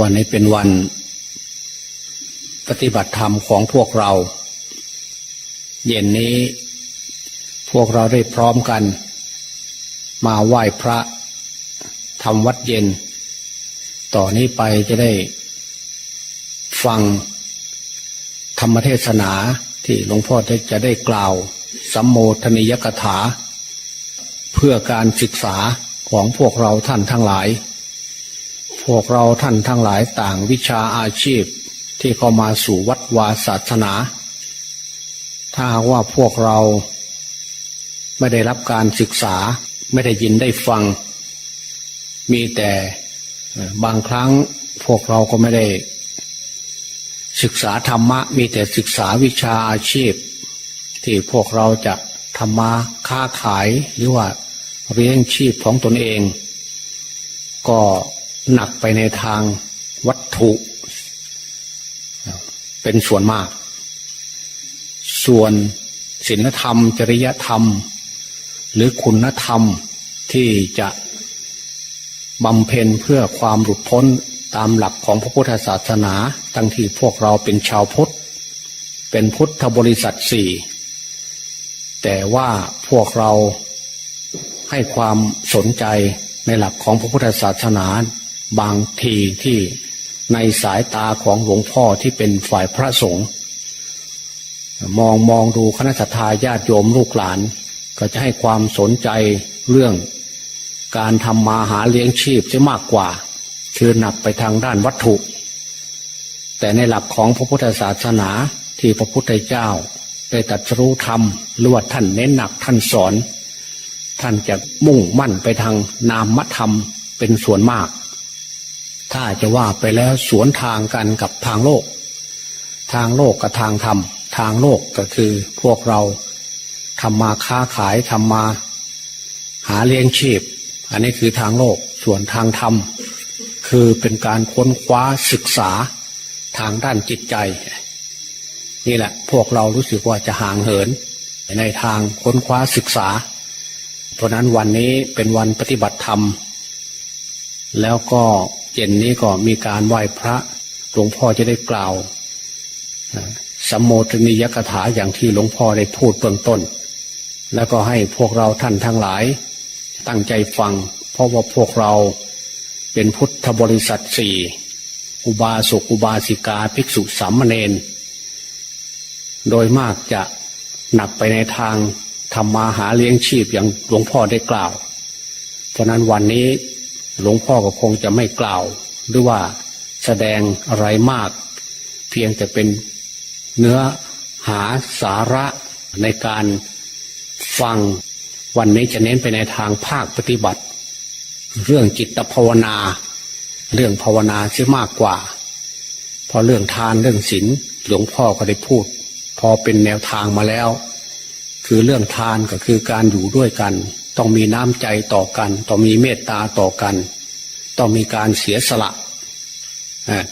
วันนี้เป็นวันปฏิบัติธรรมของพวกเรา เย็นนี้พวกเราได้พร้อมกัน มาไหว้พระทำวัดเย็น ต่อนนี้ไปจะได้ฟังธรรมเทศนาที่หลวงพ่อจะได้กล่าวสัมโมทนิยกถา เพื่อการศึกษาของพวกเราท่านทั้งหลาย พวกเราท่านทั้งหลายต่างวิชาอาชีพที่เข้ามาสู่วัดวาศาสนา ถ้าว่าพวกเราไม่ได้รับการศึกษาไม่ได้ยินได้ฟัง มีแต่บางครั้งพวกเราก็ไม่ได้ ศึกษาธรรมะ มีแต่ศึกษาวิชาอาชีพ ที่พวกเราจะทำมาค้าขายหรือว่าเลี้ยงชีพของตนเอง ก็ หนักไปในทางวัตถุ เป็นส่วนมาก ส่วนศีลธรรม จริยธรรม หรือคุณธรรมที่จะบำเพ็ญเพื่อความหลุดพ้นตามหลักของพระพุทธศาสนา ทั้งที่พวกเราเป็นชาวพุทธ เป็นพุทธบริษัทสี่แต่ว่าพวกเราให้ความสนใจในหลักของพระพุทธศาสนา บางทีที่ในสายตาของหลวงพ่อที่เป็นฝ่ายพระสงฆ์มองมองดูคณะทาญาติโยมลูกหลาน ก็จะให้ความสนใจเรื่อง การทำมาหาเลี้ยงชีพจะมากกว่า คือหนักไปทางด้านวัตถุ แต่ในหลักของพระพุทธศาสนาที่พระพุทธเจ้า ได้ตรัสรู้ธรรมหรือว่าท่านเน้นหนักท่านสอน ท่านจะมุ่งมั่นไปทางนามธรรมเป็นส่วนมาก ถ้าจะว่าไปแล้วสวนทางกันกับทางโลก ทางโลกกับทางธรรม ทางโลกก็คือพวกเราทำมาค้าขายทำมา หาเลี้ยงชีพ อันนี้คือทางโลก ส่วนทางธรรม คือเป็นการค้นคว้าศึกษาทางด้านจิตใจ นี่แหละพวกเรารู้สึกว่าจะห่างเหิน ในทางค้นคว้าศึกษา เพราะนั้นวันนี้เป็นวันปฏิบัติธรรม แล้วก็ เย็นนี้ก็มีการไหว้พระหลวงพ่อจะได้กล่าวสัมโมทนิยกถาอย่างที่หลวงพ่อได้พูดเบื้องต้น แล้วก็ให้พวกเราท่านทั้งหลาย ตั้งใจฟัง เพราะว่าพวกเราเป็นพุทธบริษัทสี่อุบาสกอุบาสิกาภิกษุสามเณรโดยมากจะหนักไปในทางทำมาหาเลี้ยงชีพอย่างหลวงพ่อได้กล่าว เพราะนั้นวันนี้ หลวงพ่อก็คงจะไม่กล่าว หรือว่าแสดงอะไรมาก เพียงแต่เป็นเนื้อหาสาระในการฟังวันนี้จะเน้นไปในทางภาคปฏิบัติ เรื่องจิตภาวนา เรื่องภาวนาเสียมากกว่า พอเรื่องทานเรื่องศีลหลวงพ่อก็ได้พูด พอเป็นแนวทางมาแล้ว คือเรื่องทานก็คือการอยู่ด้วยกัน ต้องมีน้ำใจต่อกัน ต้องมีเมตตาต่อกัน ต้องมีการเสียสละ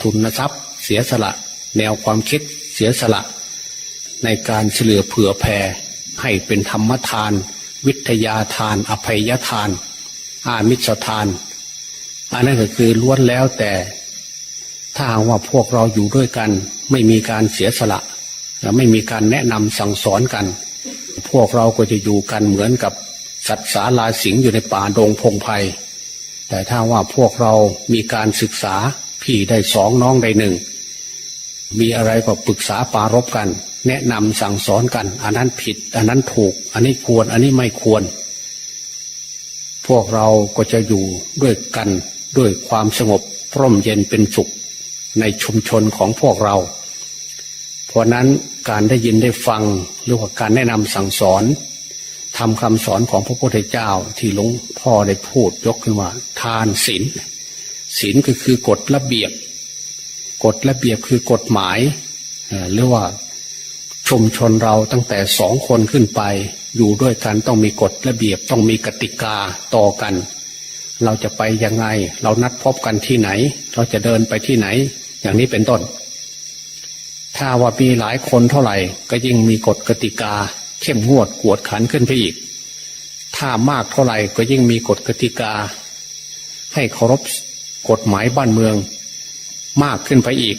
ทุนทรัพย์ เสียสละ แนวความคิดเสียสละ ในการเฉลือเผื่อแผ่ให้เป็นธรรมทาน วิทยาทาน อภัยทาน อามิสทาน อันนั้นก็คือล้วนแล้วแต่ถ้าหากว่าพวกเราอยู่ด้วยกัน ไม่มีการเสียสละและ ไม่มีการแนะนำสั่งสอนกัน พวกเราก็จะอยู่กันเหมือนกับ สัตว์สาลาสิงอยู่ในป่าดงพงไพ่แต่ถ้าว่าพวกเรามีการศึกษาพี่ได้สองน้องได้หนึ่ง มีอะไรก็ปรึกษาปารบกัน แนะนำสั่งสอนกัน อันนั้นผิด อันนั้นถูก อันนี้ควร อันนี้ไม่ควร พวกเราก็จะอยู่ด้วยกันด้วยความสงบร่มเย็นเป็นสุขในชุมชนของพวกเรา เพราะนั้นการได้ยินได้ฟังหรือว่าการแนะนำสั่งสอน ทำคำสอนของพระพุทธเจ้าที่หลวงพ่อได้พูดยกขึ้นว่า ทานศีลศีลก็คือกฎระเบียบ กฎระเบียบคือกฎหมายหรือว่าชุมชนเราตั้งแต่สองคนขึ้นไป อยู่ด้วยกันต้องมีกฎระเบียบต้องมีกติกาต่อกัน เราจะไปยังไง เรานัดพบกันที่ไหน เราจะเดินไปที่ไหน อย่างนี้เป็นต้น ถ้าว่ามีหลายคนเท่าไหร่ ก็ยิ่งมีกฎกติกา เข้มงวดกวดขันขึ้นไปอีก ถ้ามากเท่าไหร่ก็ยิ่งมีกฎกติกา ให้เคารพกฎหมายบ้านเมือง มากขึ้นไปอีก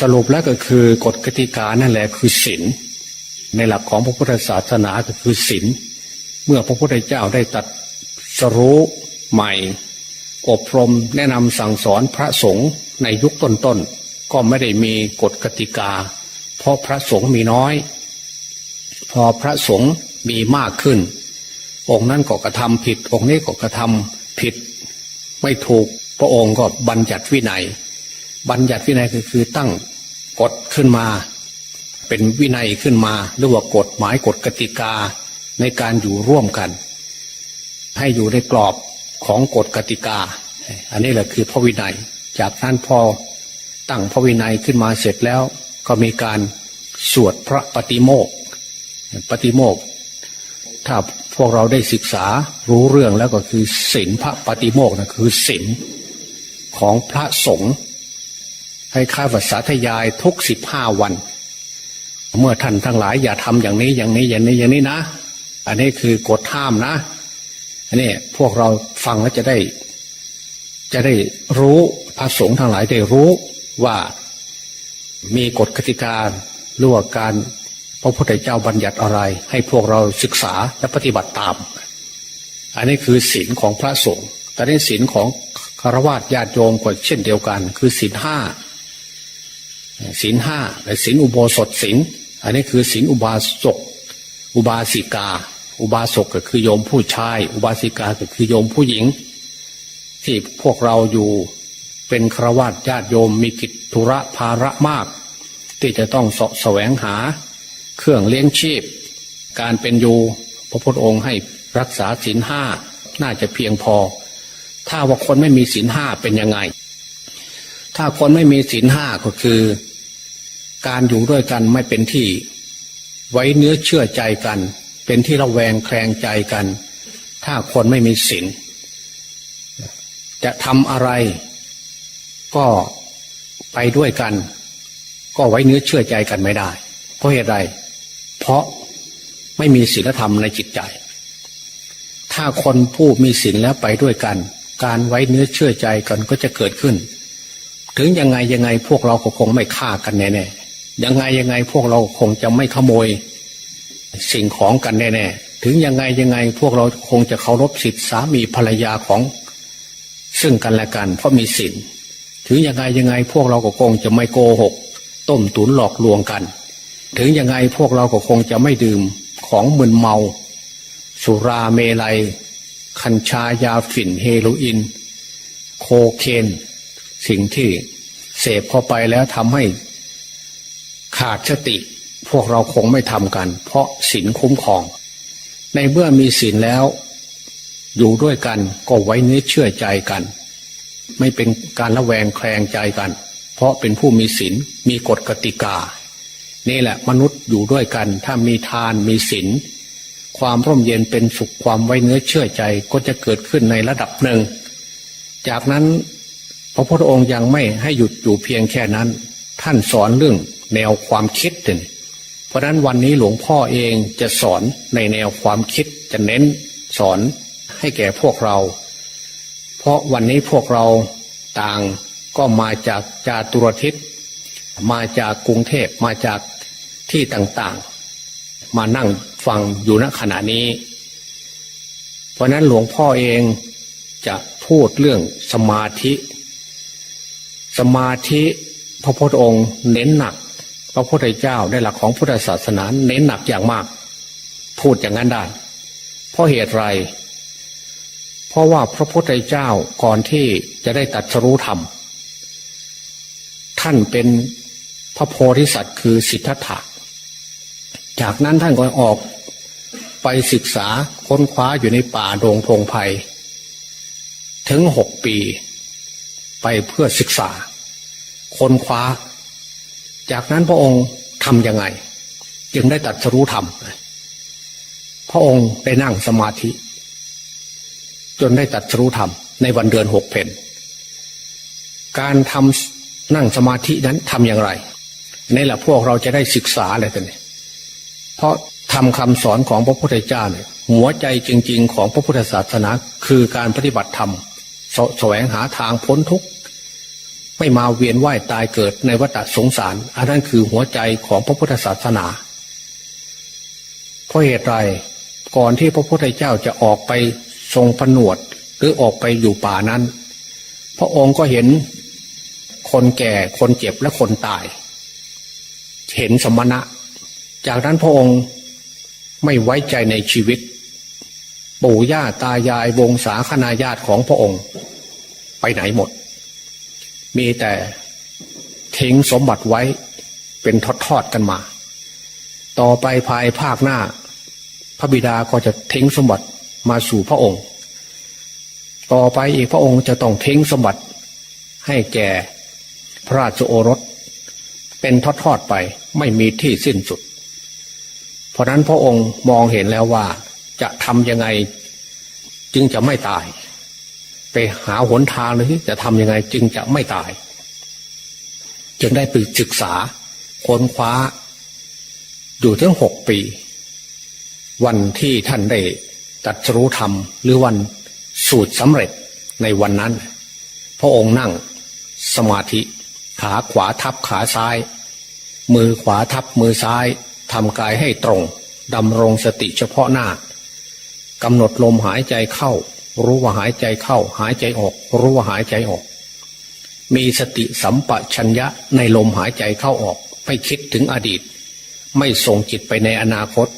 สรุปแล้วก็คือกฎกติกานั่นแหละคือศีลในหลักของพระพุทธศาสนาก็คือศีลเมื่อพระพุทธเจ้าได้ตัดสรู้ใหม่ อบรมแนะนำสั่งสอนพระสงฆ์ในยุคต้นๆก็ไม่ได้มีกฎกติกา เพราะพระสงฆ์มีน้อย พอพระสงฆ์มีมากขึ้น องค์นั้นก็กระทำผิด องค์นี้ก็กระทำผิด ไม่ถูกพระองค์ก็บัญญัติวินัย บัญญัติวินัยก็คือตั้งกฎขึ้นมา เป็นวินัยขึ้นมาหรือว่ากฎหมายกฎกติกาในการอยู่ร่วมกัน ให้อยู่ในกรอบของกฎกติกา อันนี้แหละคือพระวินัย จากนั้นพอตั้งพระวินัยขึ้นมาเสร็จแล้ว ก็มีการสวดพระปฏิโมกข์ ปฏิโมกข์ถ้าพวกเราได้ศึกษารู้เรื่องแล้วก็คือศีลพระปฏิโมกข์นะคือศีลของพระสงฆ์ให้ข้าพสาธยายทุกสิบห้าวัน เมื่อท่านทั้งหลายอย่าทำอย่างนี้อย่างนี้อย่างนี้อย่างนี้นะ อันนี้คือกฎห้ามนะอันนี้พวกเราฟังแล้วจะได้ จะได้รู้พระสงฆ์ทั้งหลายได้รู้ว่ามีกฎกติกาหรือว่าการ พระพุทธเจ้าบัญญัติอะไร ให้พวกเราศึกษาและปฏิบัติตาม อันนี้คือศีลของพระสงฆ์แต่ในศีลของคารวะญาติโยมก็เช่นเดียวกัน คือศีลห้าศีลห้าและศีลอุโบสถศีลอันนี้คือศีลอุบาสกอุบาสิกา อุบาสกก็คือโยมผู้ชาย อุบาสิกาก็คือโยมผู้หญิง ที่พวกเราอยู่เป็นครวญญาติโยมมีกิจธุระภาระมาก ที่จะต้องสะแสวงหา เครื่องเลี้ยงชีพ การเป็นอยู่พระพุทธองค์ให้รักษาศีลห้าน่าจะเพียงพอ ถ้าว่าคนไม่มีศีลห้าเป็นยังไง ถ้าคนไม่มีศีลห้าก็คือ การอยู่ด้วยกันไม่เป็นที่ ไว้เนื้อเชื่อใจกัน เป็นที่ระแวงแคลงใจกัน ถ้าคนไม่มีศีลจะทำอะไร ก็ไปด้วยกัน ก็ไว้เนื้อเชื่อใจกันไม่ได้ เพราะเหตุใด เพราะไม่มีศีลธรรมในจิตใจ ถ้าคนผู้มีศีลแล้วไปด้วยกัน การไว้เนื้อเชื่อใจกันก็จะเกิดขึ้น ถึงยังไงยังไงพวกเราก็คงไม่ฆ่ากันแน่ๆยังไงยังไงพวกเราคงจะไม่ขโมย สิ่งของกันแน่ๆถึงยังไงยังไงพวกเราคงจะเคารพสิทธิสามีภรรยาของ ซึ่งกันและกัน เพราะมีศีลถึงยังไงยังไงพวกเราก็คงจะไม่โกหก ต้มตุนหลอกลวงกัน ถึงยังไงพวกเราก็คงจะไม่ดื่มของมึนเมา สุราเมลัย คัญชายาฝิ่นเฮโรอีนโคเคน สิ่งที่เสพเข้าไปแล้วทำให้ขาดสติ พวกเราคงไม่ทำกัน เพราะศีลคุ้มครอง ในเมื่อมีศีลแล้ว อยู่ด้วยกันก็ไว้เนื้อเชื่อใจกัน ไม่เป็นการละแวงแคลงใจกัน เพราะเป็นผู้มีศีลมีกฎกติกา นี่แหละมนุษย์อยู่ด้วยกัน ถ้ามีทานมีศีลความร่มเย็นเป็นสุขความไว้เนื้อเชื่อใจก็จะเกิดขึ้นในระดับหนึ่ง จากนั้นพระพุทธองค์ยังไม่ให้หยุดอยู่เพียงแค่นั้น ท่านสอนเรื่องแนวความคิดเลยเพราะนั้นวันนี้หลวงพ่อเองจะสอนในแนวความคิดจะเน้นสอนให้แก่พวกเรา เพราะวันนี้พวกเราต่างก็มาจากจาตุรทิศ มาจากกรุงเทพมาจากที่ต่างๆ มานั่งฟังอยู่ณขณะนี้ เพราะนั้นหลวงพ่อเองจะพูดเรื่องสมาธิ สมาธิพระพุทธองค์เน้นหนัก พระพุทธเจ้าในหลักของพุทธศาสนาเน้นหนักอย่างมาก พูดอย่างนั้นได้ เพราะเหตุไร เพราะว่าพระพุทธเจ้าก่อนที่จะได้ตัดสรู้ธรรม ท่านเป็น พระโพธิสัตว์คือสิทธัตถะ จากนั้นท่านก็ออกไปศึกษาค้นคว้าอยู่ในป่าโดงพงไพ่ถึงหกปี ไปเพื่อศึกษา ค้นคว้า จากนั้นพระองค์ทำยังไง จึงได้ตัดสรู้ธรรม พระองค์ได้นั่งสมาธิ จนได้ตัดสรู้ธรรม ในวันเดือนหกเพนการทำนั่งสมาธินั้นทำอย่างไร นี่แหละพวกเราจะได้ศึกษาอะไรกันเนี่ยเพราะทำคำสอนของพระพุทธเจ้าเนี่ยหัวใจจริง ๆ ของพระพุทธศาสนา คือการปฏิบัติธรรมสแสวงหาทางพ้นทุกข์ไไม่มาเวียนว่ายตายเกิดในวัฏสงสาร อันนั้นคือหัวใจของพระพุทธศาสนาเพราะเหตุไรก่อนที่พระพุทธเจ้าจะออกไปทรงผนวด หรือออกไปอยู่ป่านั้น พระองค์ก็เห็นคนแก่คนเจ็บและคนตาย เห็นสมณะ จากนั้นพระองค์ไม่ไว้ใจในชีวิต ปู่ย่าตายายวงศาคณาญาติของพระองค์ ไปไหนหมด มีแต่ทิ้งสมบัติไว้เป็นทอดๆกันมา ต่อไปภายภาคหน้า พระบิดาก็จะทิ้งสมบัติมาสู่พระองค์ ต่อไปอีกพระองค์จะต้องทิ้งสมบัติให้แก่พระราชโอรส เป็นทอดๆไป ไม่มีที่สิ้นสุด เพราะนั้นพระองค์มองเห็นแล้วว่า จะทำยังไงจึงจะไม่ตาย ไปหาหนทางเลยที่จะทำยังไงจึงจะไม่ตาย จึงได้ไปศึกษาค้นคว้า อยู่ถึงหกปี วันที่ท่านได้ตัดรู้ธรรม หรือวันสูตรสำเร็จในวันนั้น พระองค์นั่งสมาธิ ขาขวาทับขาซ้าย มือขวาทับมือซ้ายทำกายให้ตรงดำรงสติเฉพาะหน้ากำหนดลมหายใจเข้า รู้ว่าหายใจเข้า หายใจออก รู้ว่าหายใจออก มีสติสัมปชัญญะในลมหายใจเข้าออก ไม่คิดถึงอดีต ไม่ส่งจิตไปในอนาคต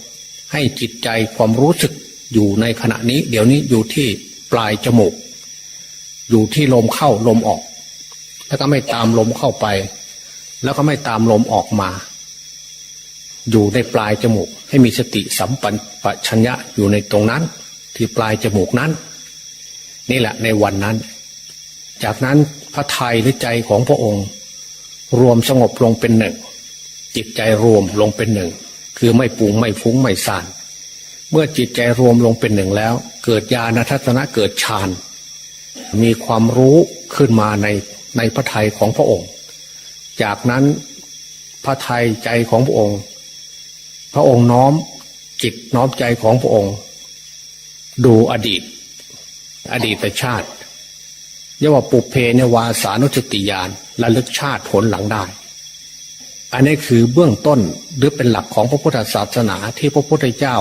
ให้จิตใจความรู้สึกอยู่ในขณะนี้ เดี๋ยวนี้อยู่ที่ปลายจมูก อยู่ที่ลมเข้าลมออก แล้วก็ไม่ตามลมเข้าไป แล้วก็ไม่ตามลมออกมา อยู่ในปลายจมูก ให้มีสติสัมปชัญญะอยู่ในตรงนั้น ที่ปลายจมูกนั้น นี่แหละในวันนั้น จากนั้นพระไทยหรือใจของพระองค์ รวมสงบลงเป็นหนึ่ง จิตใจรวมลงเป็นหนึ่ง คือไม่ปุงไม่ฟุ้งไม่สานเมื่อจิตใจรวมลงเป็นหนึ่งแล้ว เกิดญาณทัศนะเกิดฌานมีความรู้ขึ้นมาในในพระทัยของพระองค์ จากนั้นพระทัยใจของพระองค์ พระองค์น้อมจิตน้อมใจของพระองค์ ดูอดีต อดีตชาติเรียกว่าปุเพเนวาสานุสติญาณระลึกชาติผลหลังได้ อันนี้คือเบื้องต้นหรือเป็นหลักของพระพุทธศาสนาที่พระพุทธเจ้า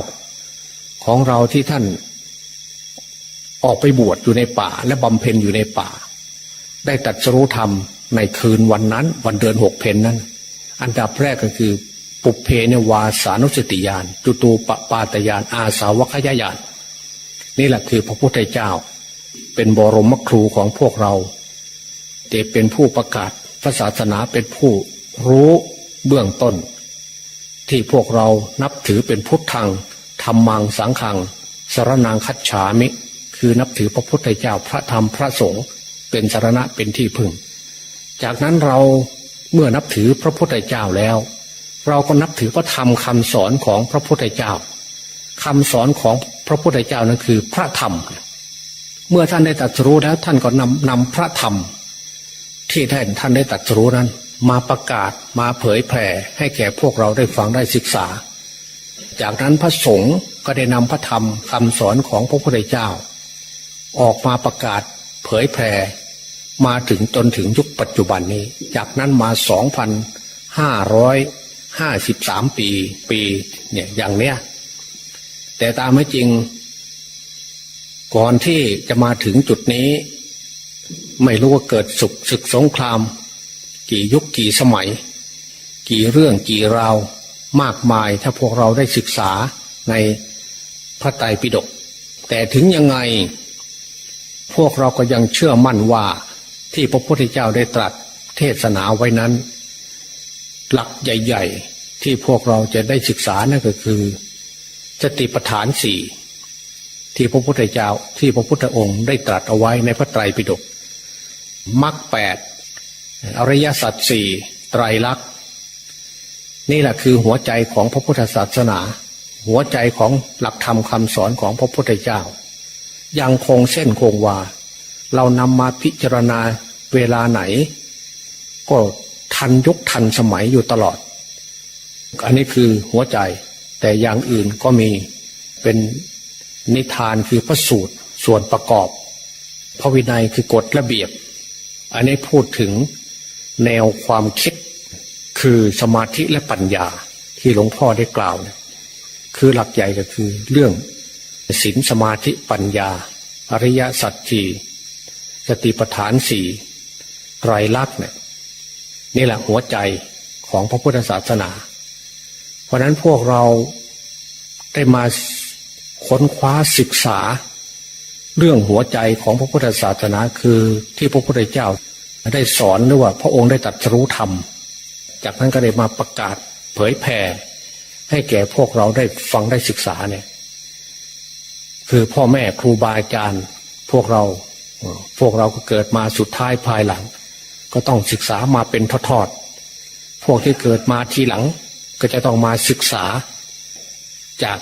ของเราที่ท่าน ออกไปบวชอยู่ในป่า และบำเพ็ญอยู่ในป่า ได้ตัดสรู้ธรรม ในคืนวันนั้น วันเดือนหกเพนนั้น อันดับแรกก็คือ ปุเพเนวาสานุสติญาณจุตูปปาตญาณอาสาวคยญาณนี่แหละคือพระพุทธเจ้า เป็นบรมครูของพวกเราแต่เป็นผู้ประกาศพระศาสนาเป็นผู้รู้เบื้องต้น ที่พวกเรานับถือเป็นพุทธังธรรมังสังขังสารนางคัจฉามิ คือนับถือพระพุทธเจ้าพระธรรมพระสงฆ์เป็นสารณะเป็นที่พึ่ง จากนั้นเราเมื่อนับถือพระพุทธเจ้าแล้ว เราก็นับถือพระธรรมคำสอนของพระพุทธเจ้าคำสอนของพระพุทธเจ้านั้นคือพระธรรม เมื่อท่านได้ตรัสรู้แล้วท่านก็นำนำพระธรรม ที่ท่านท่านได้ตรัสรู้นั้น มาประกาศมาเผยแผ่ให้แก่พวกเราได้ฟังได้ศึกษา จากนั้นพระสงฆ์ก็ได้นำพระธรรมคำสอนของพระพุทธเจ้า ออกมาประกาศเผยแผ่ มาถึงจนถึงยุคปัจจุบันนี้ จากนั้นมาสองพันห้าร้อยห้าสิบสามปีปีเนี่ยอย่างเนี้ยแต่ตามไม่จริง ก่อนที่จะมาถึงจุดนี้ ไม่รู้ว่าเกิดสุกศึกสงคราม กี่ยุคกี่สมัย กี่เรื่องกี่ราวมากมายถ้าพวกเราได้ศึกษาในพระไตรปิฎกแต่ถึงยังไง พวกเราก็ยังเชื่อมั่นว่า ที่พระพุทธเจ้าได้ตรัสเทศนาไว้นั้น หลักใหญ่ ๆ ที่พวกเราจะได้ศึกษานั่นก็คือสติปัฏฐานสี่ที่พระพุทธเจ้าที่พระพุทธองค์ได้ตรัสเอาไว้ในพระไตรปิฎกมรรคแปดอริยสัจสี่ไตรลักษณ์นี่แหละคือหัวใจของพระพุทธศาสนา หัวใจของหลักธรรมคำสอนของพระพุทธเจ้า ยังคงเส้นคงวา เรานำมาพิจารณาเวลาไหน ก็ทันยุคทันสมัยอยู่ตลอด อันนี้คือหัวใจ แต่อย่างอื่นก็มีเป็นนิทานคือพระสูตรส่วนประกอบ พระวินัยคือกฎระเบียบ อันนี้พูดถึงแนวความคิดคือสมาธิและปัญญาที่หลวงพ่อได้กล่าวเนี่ยคือหลักใหญ่ก็คือเรื่องศีลสมาธิปัญญา อริยสัจจี สติปัฏฐานสี่ไตรลักษณ์เนี่ยนี่แหละหัวใจของพระพุทธศาสนา เพราะนั้นพวกเราได้มาค้นคว้าศึกษา เรื่องหัวใจของพระพุทธศาสนาคือที่พระพุทธเจ้าได้สอนหรือว่า พระองค์ได้ตรัสรู้ธรรม จากนั้นก็ได้มาประกาศเผยแผ่ให้แก่พวกเราได้ฟังได้ศึกษาเนี่ย คือพ่อแม่ครูบาอาจารย์ พวกเรา พวกเราก็เกิดมาสุดท้ายภายหลัง ก็ต้องศึกษามาเป็นทอดๆพวกที่เกิดมาทีหลัง ก็จะต้องมาศึกษา จาก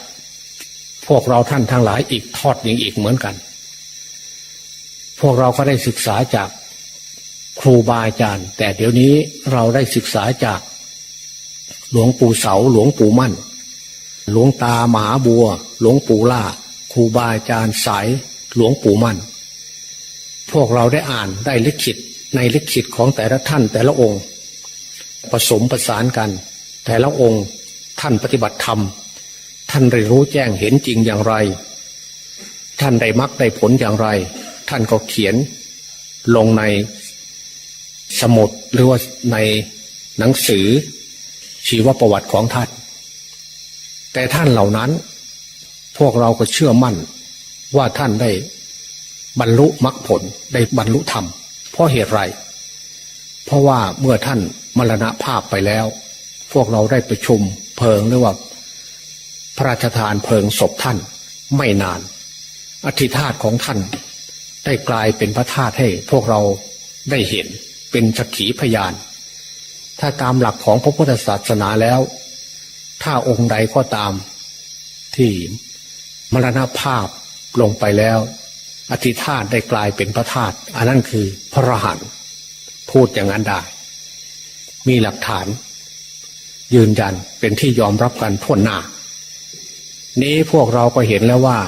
พวกเราท่านทั้งหลายอีกทอดหนึ่งอีกเหมือนกัน พวกเราก็ได้ศึกษาจากครูบาอาจารย์ แต่เดี๋ยวนี้เราได้ศึกษาจากหลวงปู่เสาหลวงปู่มั่น หลวงตาหมาบัว หลวงปู่ล่าครูบาอาจารย์สายหลวงปู่มั่น พวกเราได้อ่านได้ลิขิตในลิขิตของแต่ละท่านแต่ละองค์ ผสมประสานกัน แต่ละองค์ท่านปฏิบัติธรรม ท่านได้รู้แจ้งเห็นจริงอย่างไร ท่านได้มรรคได้ผลอย่างไร ท่านก็เขียนลงในสมุดหรือว่าในหนังสือชีวประวัติของท่าน แต่ท่านเหล่านั้น พวกเราก็เชื่อมั่นว่าท่านได้ บรรลุมรรคผลได้บรรลุธรรม เพราะเหตุไร เพราะว่าเมื่อท่านมรณภาพไปแล้ว พวกเราได้ประชุมเพลิงหรือว่า พระราชทานเพลิงศพท่านไม่นาน อธิธาตของท่าน ได้กลายเป็นพระธาตุให้พวกเราได้เห็นเป็นสักขีพยาน ถ้าตามหลักของพระพุทธศาสนาแล้ว ถ้าองค์ใดก็ตามที่มรณภาพลงไปแล้ว อธิธาตได้กลายเป็นพระธาตุอันนั้นคือพระรหันต์พูดอย่างนั้นได้ มีหลักฐาน ยืนยันเป็นที่ยอมรับกันทั่วหน้า นี้พวกเราก็เห็นแล้วว่า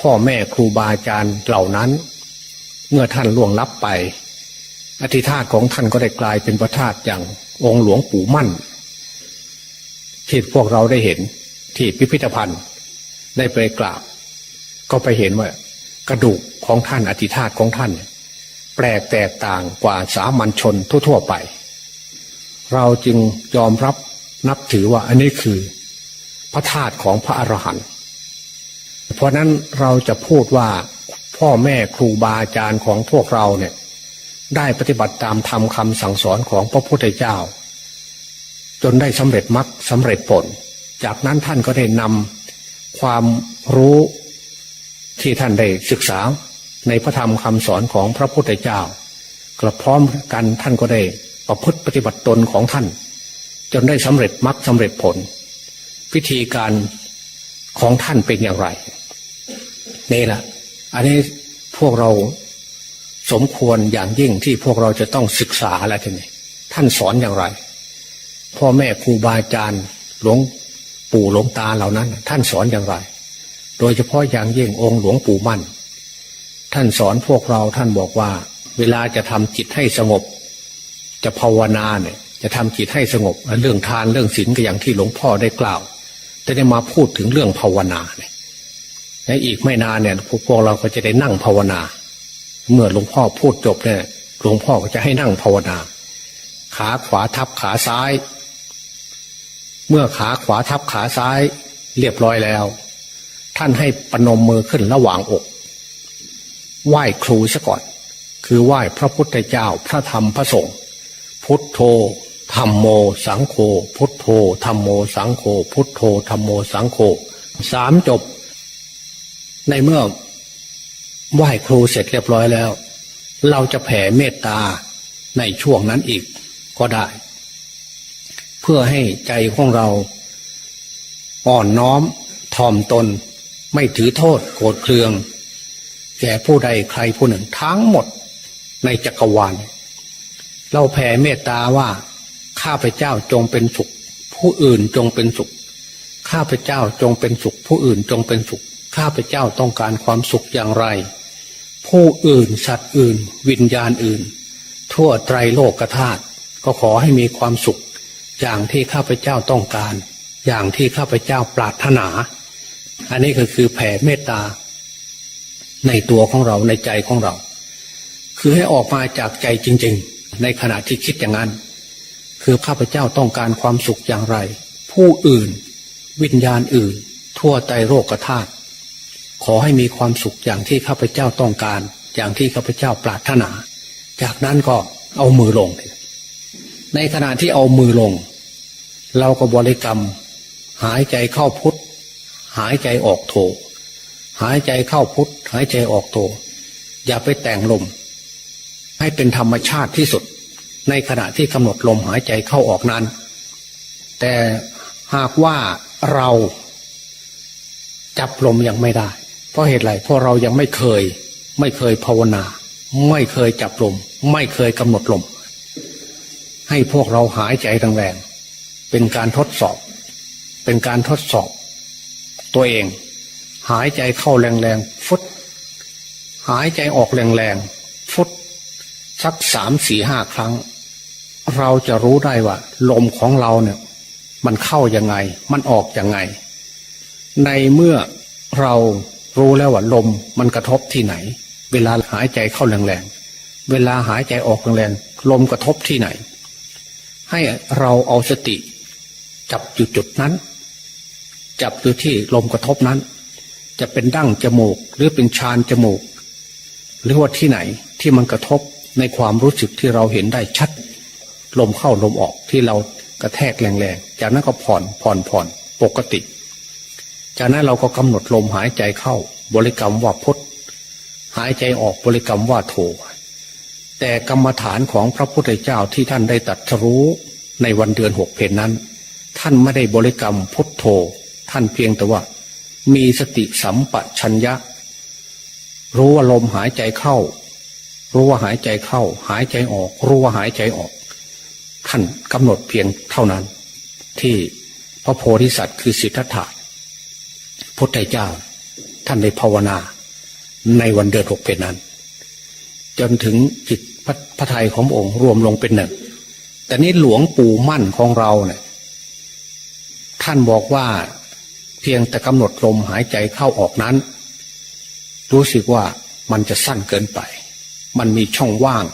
พ่อแม่ครูบาอาจารย์เหล่านั้น เมื่อท่านล่วงลับไป อธิธาตของท่านก็ได้กลายเป็นพระธาตุอย่างองค์หลวงปู่มั่นที่พวกเราได้เห็นที่พิพิธภัณฑ์ได้ไปกราบ ก็ไปเห็นว่ากระดูก ของท่านอธิธาตของท่าน แปลกแตกต่างกว่าสามัญชนทั่ว ๆไป เราจึงยอมรับนับถือว่าอันนี้คือ พระธาตุของพระอรหันต์เพราะนั้นเราจะพูดว่าพ่อแม่ครูบาอาจารย์ของพวกเราเนี่ยได้ปฏิบัติตามธรรมคำสั่งสอนของพระพุทธเจ้า จนได้สำเร็จมรรคสำเร็จผล จากนั้นท่านก็ได้นำความรู้ที่ท่านได้ศึกษา ในพระธรรมคำสอนของพระพุทธเจ้ากระพร้อมกันท่านก็ได้ประพฤติปฏิบัติตนของท่าน จนได้สำเร็จมรรคสำเร็จผล วิธีการของท่านเป็นอย่างไรนี่แหละอันนี้พวกเราสมควรอย่างยิ่งที่พวกเราจะต้องศึกษาอะไรทีนี้ท่านสอนอย่างไร พ่อแม่ครูบาอาจารย์หลวงปู่หลวงตาเหล่านั้น ท่านสอนอย่างไร โดยเฉพาะอย่างยิ่งองค์หลวงปู่มั่น ท่านสอนพวกเราท่านบอกว่า เวลาจะทำจิตให้สงบ จะภาวนาเนี่ย จะทำจิตให้สงบ เรื่องทานเรื่องศีลก็อย่างที่หลวงพ่อได้กล่าวจะได้มาพูดถึงเรื่องภาวนาเนี่ยและอีกไม่นานเนี่ยพวกเราก็จะได้นั่งภาวนา เมื่อหลวงพ่อพูดจบเนี่ยหลวงพ่อก็จะให้นั่งภาวนา ขาขวาทับขาซ้าย เมื่อขาขวาทับขาซ้าย เรียบร้อยแล้ว ท่านให้ปนมมือขึ้นระหว่างอก ไหว้ครูซะก่อน คือไหว้พระพุทธเจ้าพระธรรมพระสงฆ์พุทโธธรรมโม สังโฆพุทโธธรรมโมสังโฆพุทโธธรรมโมสังโฆสามจบ ในเมื่อไหว้ครูเสร็จเรียบร้อยแล้ว เราจะแผ่เมตตาในช่วงนั้นอีกก็ได้ เพื่อให้ใจของเราอ่อนน้อมถ่อมตน ไม่ถือโทษโกรธเคือง แก่ผู้ใดใครผู้หนึ่งทั้งหมดในจักรวาลเราแผ่เมตตาว่า ข้าพเจ้าจงเป็นสุข ผู้อื่นจงเป็นสุข ข้าพเจ้าจงเป็นสุข ผู้อื่นจงเป็นสุข ข้าพเจ้าต้องการความสุขอย่างไร ผู้อื่นสัตว์อื่น วิญญาณอื่น ทั่วไตรโลกธาตุก็ขอให้มีความสุข อย่างที่ข้าพเจ้าต้องการ อย่างที่ข้าพเจ้าปรารถนา อันนี้ก็คือแผ่เมตตา ในตัวของเราในใจของเรา คือให้ออกมาจากใจจริง ๆ ในขณะที่คิดอย่างนั้น คือข้าพเจ้าต้องการความสุขอย่างไร ผู้อื่น วิญญาณอื่น ทั่วใจโลกธาตุขอให้มีความสุขอย่างที่ข้าพเจ้าต้องการ อย่างที่ข้าพเจ้าปรารถนา จากนั้นก็เอามือลง ในขณะที่เอามือลง เราก็บริกรรม หายใจเข้าพุทธหายใจออกโท หายใจเข้าพุทธหายใจออกโทอย่าไปแต่งลม ให้เป็นธรรมชาติที่สุด ในขณะที่กำหนดลมหายใจเข้าออกนั้น แต่หากว่าเราจับลมยังไม่ได้ เพราะเหตุไรเพราะเรายังไม่เคย ไม่เคยภาวนา ไม่เคยจับลม ไม่เคยกำหนดลม ให้พวกเราหายใจแรงๆเป็นการทดสอบ เป็นการทดสอบ ตัวเอง หายใจเข้าแรงๆฟุด หายใจออกแรงๆฟุด สักสามสี่ห้าครั้ง เราจะรู้ได้ว่า ลมของเราเนี่ย มันเข้ายังไง มันออกยังไง ในเมื่อเรารู้แล้วว่าลมมันกระทบที่ไหน เวลาหายใจเข้าแรงๆเวลาหายใจออกแรงๆลมกระทบที่ไหน ให้เราเอาสติ จับอยู่จุดนั้น จับอยู่ที่ลมกระทบนั้น จะเป็นดั้งจมูก หรือเป็นชานจมูก หรือว่าที่ไหนที่มันกระทบในความรู้สึกที่เราเห็นได้ชัด ลมเข้าลมออกที่เรากระแทกแรงๆ จากนั้นก็ผ่อนผ่อนผ่อนปกติ จากนั้นเราก็กำหนดลมหายใจเข้า บริกรรมว่าพุทธหายใจออกบริกรรมว่าโทแต่กรรมฐานของพระพุทธเจ้าที่ท่านได้ตรัสรู้ในวันเดือนหกเพนนั้น ท่านไม่ได้บริกรรมพุทโธท่านเพียงแต่ว่า มีสติสัมปชัญญะ รู้ว่าลมหายใจเข้า รู้ว่าหายใจเข้า หายใจออก รู้ว่าหายใจออก ท่านกำหนดเพียงเท่านั้น ที่พระโพธิสัตว์คือสิทธัตถะพุทธเจ้า ท่านได้ภาวนา ในวันเดือนหกเพนนั้น จนถึงจิตพพระทัยขององค์รวมลงเป็นหนึ่ง แต่นี่หลวงปู่มั่นของเราเนี่ยท่านบอกว่า เพียงแต่กำหนดลมหายใจเข้าออกนั้น รู้สึกว่ามันจะสั้นเกินไป มันมีช่องว่าง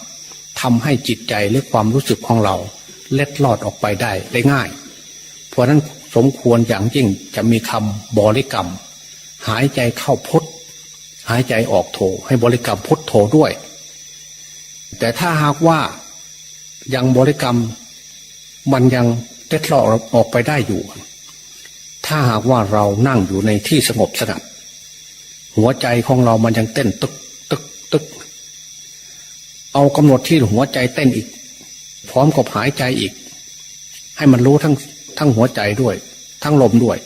ทำให้จิตใจหรือความรู้สึกของเรา เล็ดลอดออกไปได้ได้ง่าย เพราะนั้นสมควรอย่างยิ่งจะมีคำบริกรรม หายใจเข้าพุทหายใจออกโทให้บริกรรมพุทโธด้วย แต่ถ้าหากว่ายังบริกรรม มันยังเล็ดลอดออกไปได้อยู่ ถ้าหากว่าเรานั่งอยู่ในที่สงบสงัด หัวใจของเรามันยังเต้นตึกตึกตึก เอากำหนดที่หัวใจเต้นอีก พร้อมกับหายใจอีก ให้มันรู้ทั้งทั้งหัวใจด้วย ทั้งลมด้วย